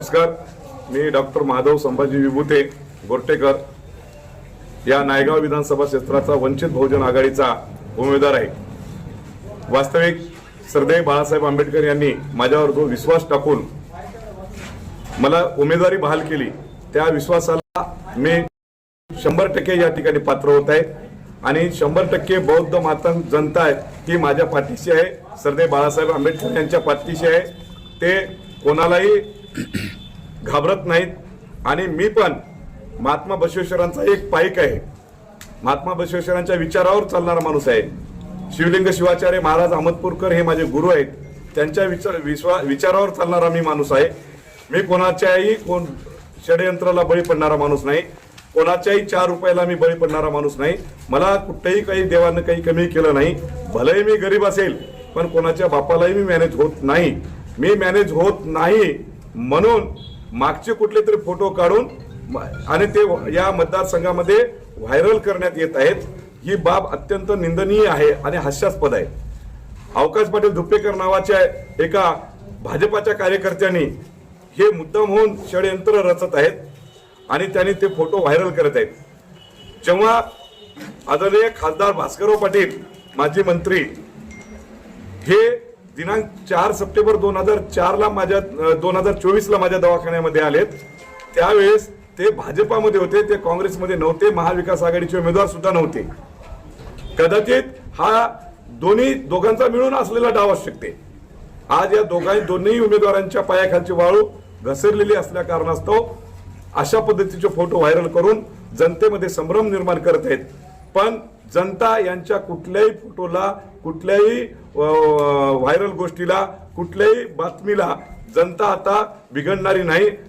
नमस्कार. मी डॉक्टर माधव संभाजी विभूते गोरटेकर. या नायगाव विधानसभा क्षेत्राचा वंचित बहुजन आघाडीचा उमेदवार आहे. वास्तविक सरदेव बाळासाहेब आंबेडकर यांनी माझ्यावर जो विश्वास टाकून मला उमेदवारी बहाल केली त्या विश्वासाला मी शंभर टक्के या ठिकाणी पात्र होत आहे. आणि शंभर टक्के बौद्ध मातंग जनता आहे ती माझ्या पाठीशी आहे. सरदेव बाळासाहेब आंबेडकर यांच्या पाठीशी आहे. ते कोणालाही घाबरत नाहीत. आणि मी पण महात्मा बसवेश्वरांचा एक पाईक आहे. महात्मा बसवेश्वरांच्या विचारावर चालणारा माणूस आहे. शिवलिंग शिवाचार्य महाराज अहमदपूरकर हे माझे गुरु आहेत. त्यांच्या विचार विश्वा विचारावर चालणारा मी माणूस आहे. मी कोणाच्याही कोण षडयंत्राला बळी पडणारा माणूस नाही. कोणाच्याही चार रुपयाला मी बळी पडणारा माणूस नाही. मला कुठेही काही देवानं काही कमी केलं नाही. भलेही मी गरीब असेल पण कोणाच्या बापालाही मी मॅनेज होत नाही. मी मॅनेज होत नाही. म्हणून मागचे कुठले तरी फोटो काढून म- आणि ते या मतदारसंघामध्ये व्हायरल करण्यात येत आहेत. ही बाब अत्यंत निंदनीय आहे आणि हास्यास्पद आहे. अवकाश पाटील धुप्पेकर नावाच्या एका भाजपाच्या कार्यकर्त्यांनी हे मुद्दाम होऊन षडयंत्र रचत आहेत आणि त्यांनी ते फोटो व्हायरल करत आहेत. जेव्हा आदरणीय खासदार भास्करराव पाटील माजी मंत्री हे दिनांक चार सप्टेंबर दोन हजार चारला माझ्या दोन हजार चोवीसला माझ्या दवाखान्यामध्ये आलेत. त्यावेळेस ते भाजपामध्ये होते ते काँग्रेसमध्ये नव्हते महाविकास आघाडीचे उमेदवार सुद्धा नव्हते. कदाचित हा दोन्ही दोघांचा मिळून असलेला डाव असू शकते. आज या दोघां दोन्ही उमेदवारांच्या पायाखालची वाळू घसरलेली असल्या कारणास्तव अशा पद्धतीचे फोटो व्हायरल करून जनतेमध्ये संभ्रम निर्माण करत आहेत. पण जनता यांच्या कुठल्याही फोटोला कुठल्याही व्हायरल गोष्टीला कुठल्याही बातमीला जनता आता बिघडणारी नाही.